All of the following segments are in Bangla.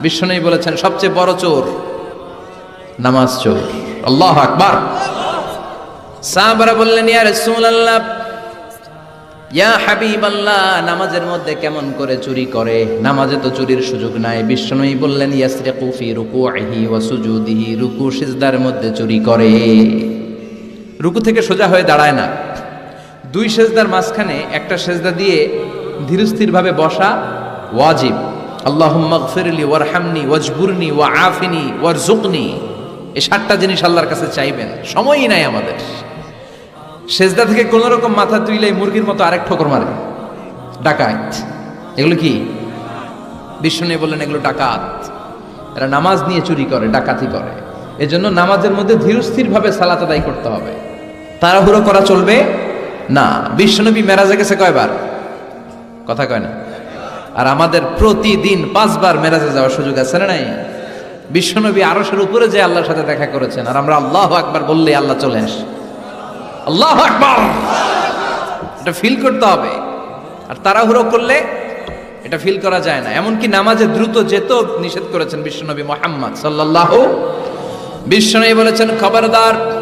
বিশ্বনবী বলেছেন, সবচেয়ে বড় চোর নামাজ চোর। আল্লাহ আকবার। সাহাবারা বললেন, ইয়া রাসূলুল্লাহ, ইয়া হাবিবাল্লাহ, নামাজের মধ্যে কেমন করে চুরি করে? নামাজে তো চুরির সুযোগ নাই। বিশ্বনবী বললেন, ইয়াসরিকু ফি রুকুইহি ওয়া সুজুদিহি, রুকু সিজদার মধ্যে চুরি করে। রুকু থেকে সোজা হয়ে দাঁড়ায় না। দুই সেজদার মাঝখানে একটা সেজদা দিয়ে ধীরস্থিরভাবে বসা ওয়াজিব। আল্লাহুম্মা গফিরলি ওয়ারহামনি ওয়াজবুরনি ওয়া আফিনি ওয়ারজুকনি এই সাতটা জিনিস আল্লাহর কাছে চাইবেন, সময়ই নাই আমাদের। সেজদা থেকে কোন রকম মাথা তুইলাই মুরগির মতো আরেক ঠোকর মারে ডাকাত। এগুলো কি? বিষ্ণু বললেন, এগুলো ডাকাত। এরা নামাজ নিয়ে চুরি করে, ডাকাতি করে। এজন্য নামাজের মধ্যে ধীরস্থির ভাবে সালাত আদায় করতে হবে। তাড়াহুড়ো করা চলবে? না। বিশ্বনবী মেরাজে গেছে কয়বার? কথা কয় না। আর আমাদের প্রতিদিন পাঁচবার মেরাজে যাওয়ার সুযোগ আছে না নাই? বিশ্বনবী আরশের উপরে যে আল্লাহর সাথে দেখা করেছেন, আর আমরা আল্লাহ আকবার বললে আল্লাহ চলে আসে। আল্লাহ আকবার! এটা ফিল করতে হবে। আর তাড়াহুড়ো করলে এটা ফিল করা যায় না। এমনকি নামাজে দ্রুত যেত নিষেধ করেছেন বিশ্বনবী মোহাম্মদ সাল্লাল্লাহু, বিশ্বনবী বলেছেন, খবরদার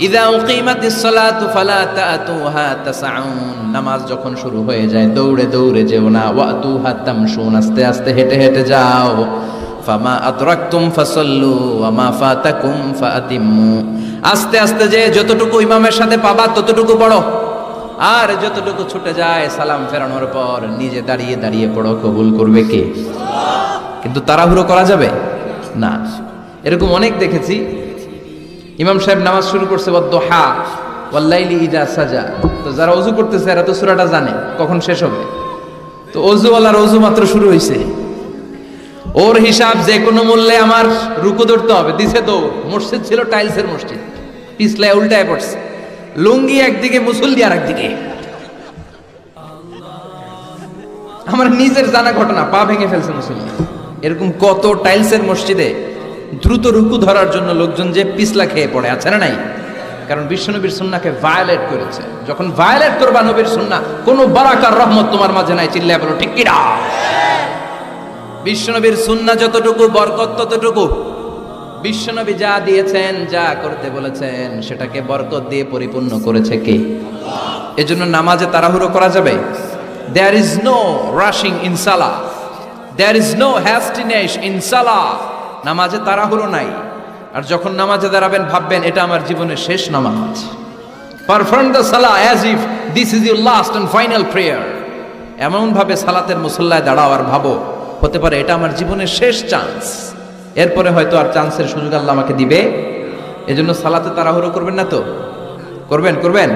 ইদা উকিমাতিস সালাতু ফালা তাতুহা তাসআউন নামাজ যখন শুরু হয়ে যায়, দৌড়ে দৌড়ে যেও না। ওয়াতুহা তামশুন, আস্তে আস্তে হেঁটে হেঁটে যাও। ফামা আতরাকতুম ফাসাল্লু ওয়া মা ফাতাকুম ফাআতিম্মু। আস্তে আস্তে যে যতটুকু ইমামের সাথে পাবা ততটুকু পড়ো। আর যতটুকু ছুটে যায় সালাম ফেরানোর পর নিজে দাঁড়িয়ে দাঁড়িয়ে পড়ো, কবুল করবে কে? কিন্তু তাড়াহুড়ো করা যাবে? না। এরকম অনেক দেখেছি ইমাম সাহেব নামাজ শুরু করছে দোহা ওয়াল্লাইলি ইদা সাজা। তো যারা অজু করতেছে, এরা তো সুরাটা জানে, কখন শেষ হবে। তো অজুওয়ালার অজু মাত্র শুরু হয়েছে ওর হিসাব যে কোনো মূল্যে আমার রুকু ধরতে হবে, দিছে তো মসজিদ ছিল টাইলসের মসজিদ, পিছলায় উল্টায় পড়ছে। লুঙ্গি একদিকে, মুসল্লি আর একদিকে আমার নিজের জানা ঘটনা, পা ভেঙে ফেলছে মুসল্লি। এরকম কত টাইলসের মসজিদে দ্রুত রুকু ধরার জন্য লোকজন যে পিছলা খেয়ে পড়ে, আছে না নাই? কারণ বিশ্বনবীর সুন্নাকে ভায়োলেট করেছে। যখন ভায়োলেট করবা নবীর সুন্না, কোন বারাকার রহমত তোমার মাঝে নাই, চিল্লায় বলো, ঠিক কিনা বিশ্বনবীর সুন্না যতটুকু, বরকত ততটুকু বিশ্বনবী যা দিয়েছেন, যা করতে বলেছেন, সেটাকে বরকত দিয়ে পরিপূর্ণ করেছে কে? এজন্য নামাজে তাড়াহুড়ো করা যাবে। There is no rushing in সালা there is no hastiness in সালা নামাজে তাড়াহুড়ো নাই। আর যখন নামাজে দাঁড়াবেন, ভাববেন এটা আমার জীবনের শেষ নামাজ। পারফর্ম দ্য সালা as if this is your last and final prayer এমনভাবে সালাতের মুসল্লায় দাঁড়াও আর ভাবো, হতে পারে এটা আমার জীবনের শেষ চান্স এরপরে হয়তো আর চান্সের সুযোগ আল্লাহ আমাকে দিবে। এজন্য সালাতে তাড়াহুড়ো করবেন না তো? করবেন করবেন?